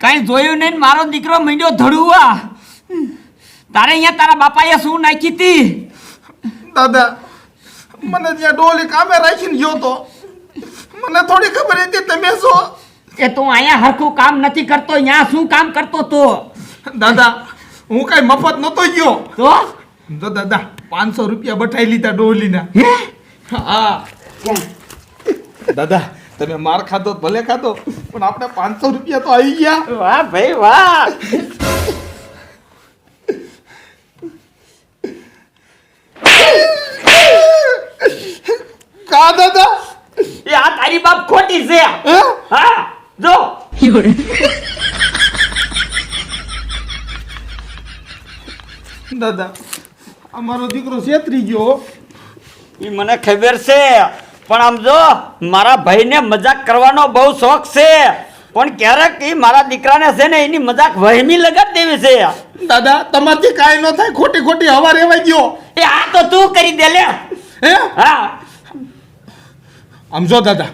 કઈ જોયું નહીં મારો દીકરો મીંડો ધડુવા તારે અહીંયા તારા બાપાએ શું નાખી હતી દાદા મને ત્યાં ડોલી કામે રાખીને ગયો તો. મને થોડી ખબર હતી તમે છો? એ તો અહીંયા હરખું કામ નથી કરતો અહીંયા શું કામ કરતો તો? દાદા હું કઈ મફત નતો ગયો. તો? તો દાદા પાંચસો રૂપિયા બઠાઈ લીધા ડોલીના. હા? દાદા તમે માર ખાધો ભલે ખાધો પણ આપણે પાંચસો રૂપિયા તો આવી ગયા. વાહ ભાઈ વાહ. કા દાદા? એ આ તારી બાપ ખોટી છે. હા? જો. દાદા અમારો દીકરો છેતરી ગયો. એ મને ખબર છે. પણ આમ જો મારા ભાઈને મજાક કરવાનો બહુ શોખ છે. પણ ક્યારેક એ મારા દીકરાને છે ને એની મજાક વહેમી લગાડી દેવી છે. દાદા તમારથી કાંઈ ન થાય ખોટી ખોટી હવા રેવાઈ ગયો. એ આ તો તું કરી દે લે. હે? હા. આમ જો દાદા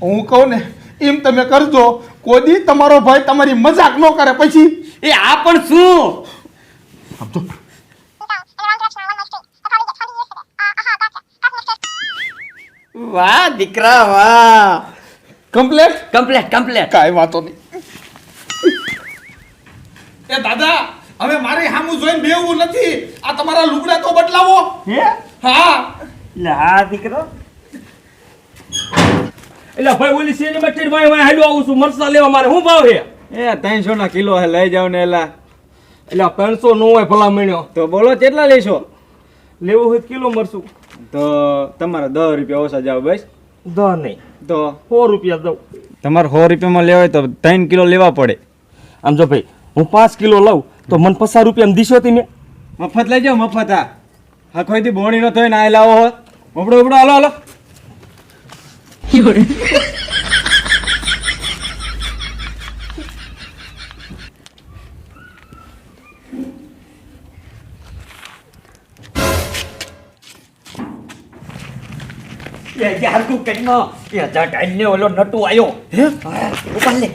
હું કહું ને એમ તમે કરજો કોઈ દી તમારો ભાઈ તમારી મજાક ન કરે પછી. એ આ પણ શું? આમ જો. વાહ દીકરા વાહ. કમ્પ્લેટ કમ્પ્લેટ કમ્પ્લેટ કાંઈ વાતો નહીં. એ દાદા હવે મારે હામુ જોઈને બેવું નથી. આ તમારા લુગડા તો બદલાવો. હે? હા. લે હા દીકરો. એટલે ભાઈ ઓલી શેરી બચી ભાઈ ભાઈ હાલ્યો આવું છું મરસા લેવા મારે. શું ભાવ હે એ ત્રણસો ના કિલો હે લઈ જાવ ને એલા. એટલે ત્રણસો નો હોય ભલા મહિનો તો બોલો કેટલા લેશો? લેવું હોય તો કિલો મરસું તો તમારે દસ રૂપિયા ઓછા જાવ બસ. દસ નહીં. તો? સો રૂપિયા દઉં. તમારે સો રૂપિયામાં લેવાય તો ત્રણ કિલો લેવા પડે. આમ જો ભાઈ હું પાંચ કિલો લઉં તો મને પચાસ રૂપિયા દીશો તમે. મફત લઈ જાઓ મફત આ. હા કોઈ દી બોણી નો થયો ને આ લાવો હોત ઉપડો ઉપડો હાલો હાલો. એ જે હરકું કરીને એ હજાર ટાઈમને ઓલો નટુ આવ્યો હે? ઉપાડ લે.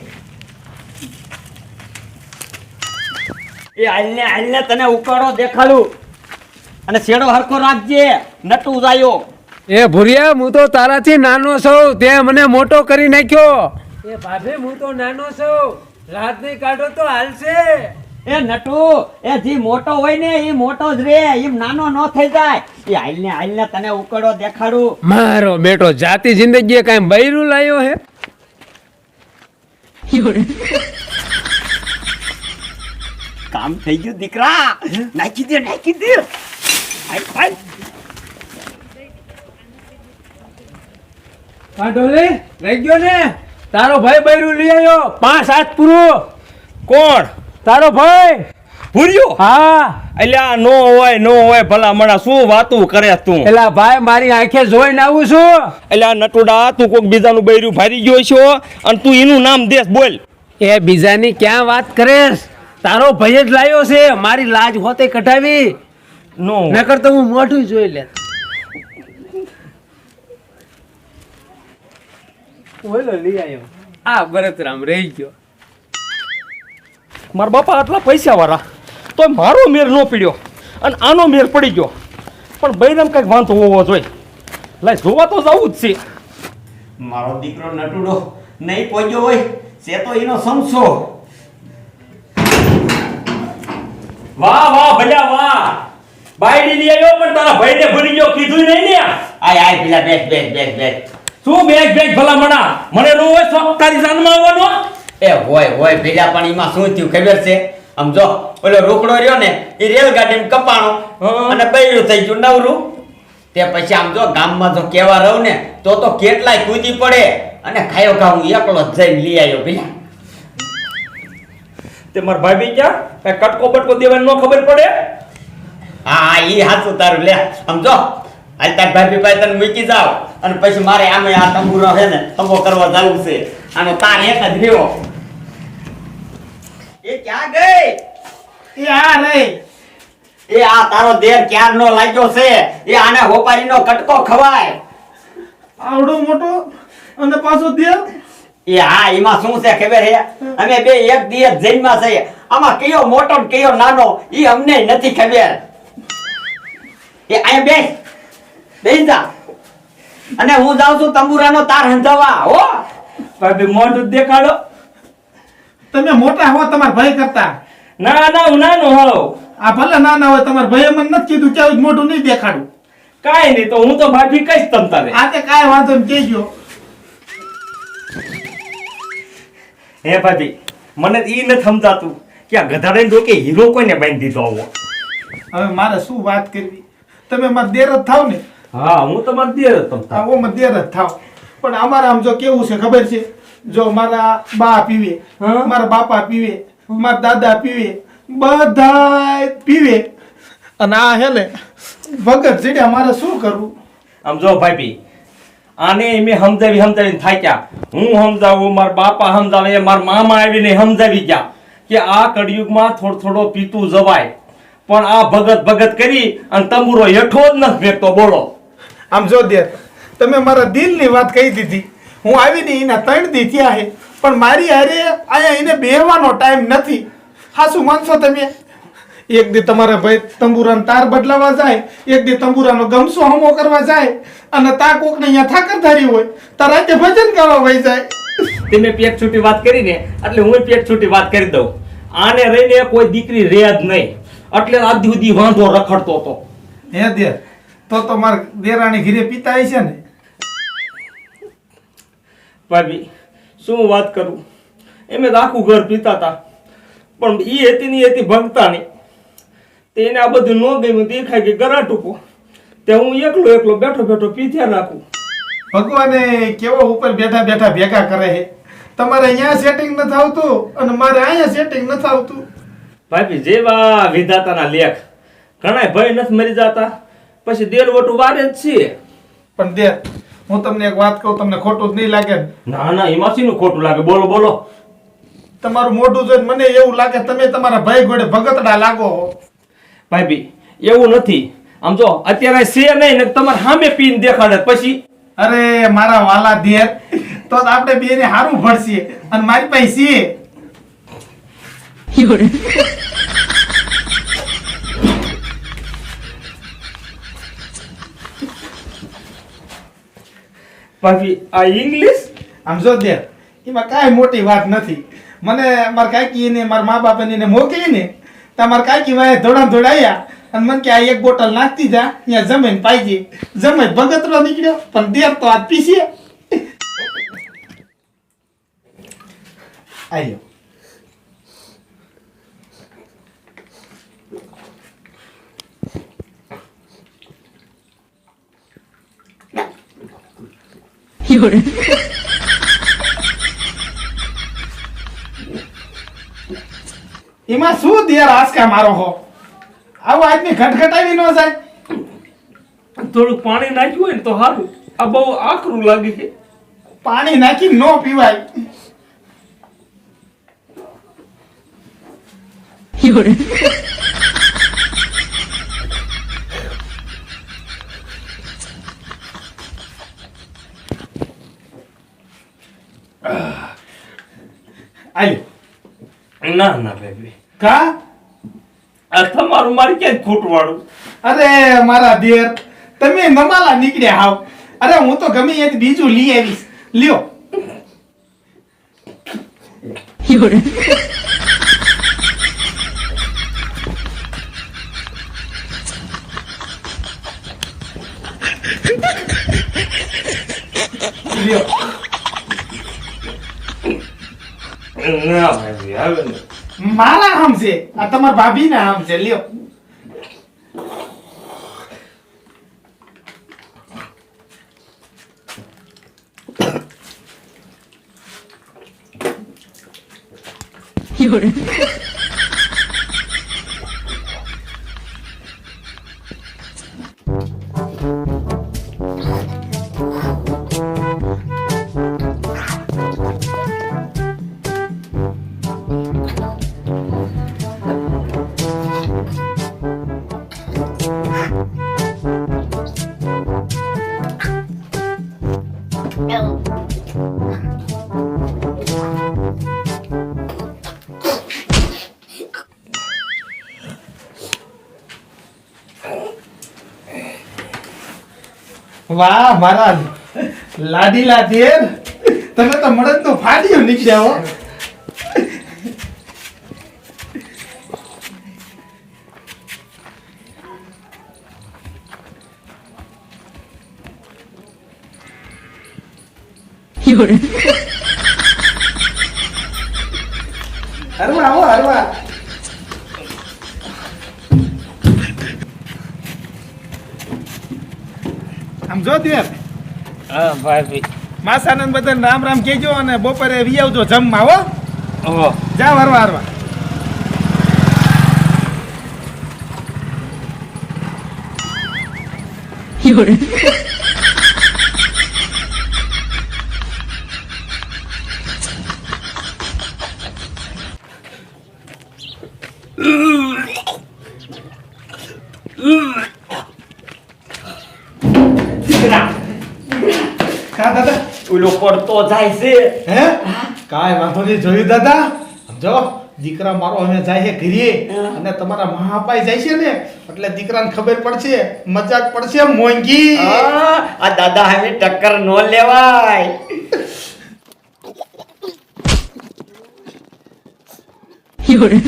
એ હાલને હાલને તને ઉકાળો દેખાડું. અને શેડો હરખો રાખજે. નટુ જાયો એ ભુરિયા હું તો તારાથી નાનો છું. તે મને મોટો કરી નાખ્યો. એ ભાભી હું તો નાનો છું. રાત નહીં કાઢો તો હાલશે. એ નટુ એ જે મોટો હોય ને એ મોટો જ રે એમ નાનો ન થઈ જાય. એ હાલને હાલને તને ઉકળો દેખાડું. મારો બેટો જાતિ જિંદગી કઈ બૈરું લાયો હે? કામ થઈ ગયું દીકરા. નાખી દે નાખી દે. હાલ, હાલ. કાઢો રહી લઈ ગયો ને? તારો ભાઈ બૈરું લઈ આવ્યો. પાંચ હાથ પૂરું. કોણ? તારો ભાઈ? ભૂર્યો? હા. એટલે નો હોય નો હોય ભલા મણા શું વાતું કરે તું? એલા ભાઈ મારી આંખે જોઈને આવું છું. એટલે નટુડા તું કોક બીજાનું બૈરું ભારી ગયો છો? અને તું એનું નામ દેશ બોલ. એ બીજાની ક્યાં વાત કરેશ? તારો ભાઈ જ લાયો છે મારી લાજ હોતે કઢાવી. નો નકર તો હું મોઢું જોઈ લે. ઓલો લઈ આવ્યો. આ ભરતરામ રહી ગયો. મારા બાપા આટલા પૈસાવાળા. તો મારો મેર ન પીડ્યો અને આનો મેર પડી ગયો. પણ બૈરામ કંઈક વાંધો હોવો જોઈએ. લાય, જોવા તો જવું જ છે. મારો દીકરો નટુડો નહીં પહોંચ્યો હોય છે તો એનો સમસો વાહ વાહ ભલ્યા વાહ. બાયડી લઈ આવ્યો, પણ તારા ભાઈને ભૂલી ગયો કીધું નહીં ને. આય આય પેલા બેસ બેસ બેસ બેસ. શું બેગ બેગ ભલા, મણા? મને નો હોય તારી જાનમાં આવવાનો? એ હોય હોય પેલા પણ એમાં શું થયું ખબર છે? આમ જો ઓલો રોકડો રહ્યો ને એ રેલગાડીમાં કપાણો. અને બૈરું થઈ ગયું નવરું. તે પછી આમ જો ગામમાં જો કેવા રહું ને તો તો કેટલાય કૂદી પડે અને ખાયો ખા હું એકલો જ જઈને લઈ આવ્યો પેલા તે મારા ભાભી ક્યાં? કઈ કટકો બટકો દેવાની ન ખબર પડે? હા ઈ હાચું તારું લે. સમજો આજ તાર ભાભી પાસે તને મૂકી જાવ અને પછી મારે આમે આ તંબુ છે ને તંબો કરવા જવું છે. આનો તાર એક જ રહ્યો. એ ક્યાં ગઈ? એ આ રહી. એ આ તારો દેર ક્યારનો લાગ્યો છે? એ આને હોપારીનો કટકો ખવાય. આવડો મોટો? અને પાછો દેર એ હા એમાં શું છે ખબર હે? અમે બે એક દિવસ જઈમાં છે. આમાં કયો મોટો ને કયો નાનો એ અમને નથી ખબર. એ અહીંયા બેસ. બેસી જા. અને હું જાઉં છું તંબુરાનો તાર હંધાવા હો. ભાભી મોઢું દેખાડો. તમે મોટા હો તમારા ભાઈ કરતા. ના ના હું નાનો હો આ ભલે નાના હોય તમારા ભાઈએ મને નથી કીધું કે મોટું નહીં દેખાડું. કાંઈ નહીં તો હું તો ભાભી કહીશ તમ તારે. આજે કાંઈ વાંધો ને કહેજો. હે ભાભી મને ઈ નથી સમજાતું કે આ ગધાડે ડોકે હીરો કોઈને બાંધી દીધો આવો. હવે મારે શું વાત કરવી? તમે મારા દેર જ થાવ ને. હા હું તમારે દે તમ આવો માં દેર જ થાવ. પણ અમારે આમ જો કેવું છે ખબર છે? જો મારા બા પીવે હા? મારા બાપા પીવે મારા દાદા પીવે બધા પીવે. અને આ હે ને ભગત જીડ્યા મારે શું કરવું? આમ જો ભાઈ આને મેં સમજાવી સમજાવીને થાક્યા. હું સમજાવું મારા બાપા સમજાવે મારા મામા આવીને સમજાવી ગયા કે આ કળિયુગમાં થોડો થોડો પીતું જવાય. પણ આ ભગત ભગત કરી અને તંબુરો હેઠો જ નથી ફેંકતો બોલો. આમ જો દે તમે મારા દિલની વાત કહી દીધી. હું આવીને એના ત્રણ દી થયા છે. પણ મારી અરે અહીંયા એને બેહવાનો ટાઈમ નથી. હાશું માનશો તમે? એક દી તમારા ભાઈ તંબુરાનો તાર બદલાવા જાય એક દી તંબુરાનો ગમસો હમો કરવા જાય અને તા કોકને અહીંયા થાકર ધારી હોય તો રાતે ભજન કરવા વહી જાય. તમે પેટ છૂટી વાત કરીને એટલે હું પેટ છૂટી વાત કરી દઉં. આને રહીને કોઈ દીકરી રહે જ નહીં. એટલે આજ સુધી વાંધો રખડતો હતો. હે દે તો તો મારા દેરાણી ઘીરે પિતા છે ને. ભાભી શું વાત કરું? એમ આખું ઘર પીતા હતા પણ એ હતી ની હતી ભગતાની તે એને આ બધું ન ગમ્યું દેખાય કે ગરા ટૂંકો. તે હું એકલો એકલો બેઠો બેઠો પીધ્યા રાખું. ભગવાને કેવો ઉપર બેઠા બેઠા ભેગા કરે છે તમારે અહીંયા સેટિંગ નથી આવતું અને મારે અહીંયા સેટિંગ નથી આવતું. ભાભી જેવા વિધાતાના લેખ. ઘણા ભય નથી મરી જતા. પછી દેલવટું વારે જ છીએ. પણ દે હું તમને એક વાત કહું તમને ખોટું જ નહીં લાગે? ને? ના એમાં શીનું ખોટું લાગે? બોલો બોલો. તમારું મોઢું જોઈને મને એવું લાગે તમે તમારા ભાઈ ગોડે ભગતડા લાગો ભાઈ ભી એવું નથી. આમ જો અત્યારે છે નહીં ને તમારે સામે પીન દેખાડે પછી? અરે મારા વાલા ધેર તો આપણે બેને સારું ભળશે અને મારી પાસે છે ભાભી આ ઇંગ્લિશ આમ જો દે એમાં કાંઈ મોટી વાત નથી. મને મારા કાકી ને મારા મા બાપા એને મોકલીને મારા કાકી વાય ધોડા ધોડાયા અને મને કે આ એક બોટલ નાખતી જા ત્યાં જમીન પાઈજી જમે ભગતરો નીકળ્યો, પણ દેર તો આ પીસીએ આયો એમાં શું દેર આસકા મારો હો? આવું આદમી ખટખટાવી ન જાય. થોડું પાણી નાખ્યું હોય ને તો સારું આ બહુ આકરું લાગે છે. પાણી નાખી ન પીવાય. આયો ના ના બેબી. કા? આ તમારું મારે ક્યાંય ખોટું અરે મારા દેર તમે નમાલા નીકળ્યા હાવ. અરે હું તો ગમે એ બીજું લઈ આવીશ. લ્યો. લ્યો. ના ભાભી આવે ને. મારા સમજે આ તમાર ભાભી ના સમજે લ્યો. You're વાહ મહારાજ. લાદી લાદી તમે તો મળદ તો ફાડ્યો નીકળ્યા હો. હરવા આવો હરવા. આમ જો દેર હા ભાઈ માસાનંદ બધાને રામ રામ કહેજો અને બપોરે વી આવજો જમવા હો. ઓહો. જા હરવા હરવા. દીકરા કા વાંધો નહીં જોયું દાદા દીકરા મારો અમે જાય છે ઘરે અને તમારા મહાપાઈ જાય છે ને એટલે દીકરાને ખબર પડશે મજાક પડશે મોંઘી આ દાદા હવે ટક્કર નો લેવાય Fiore.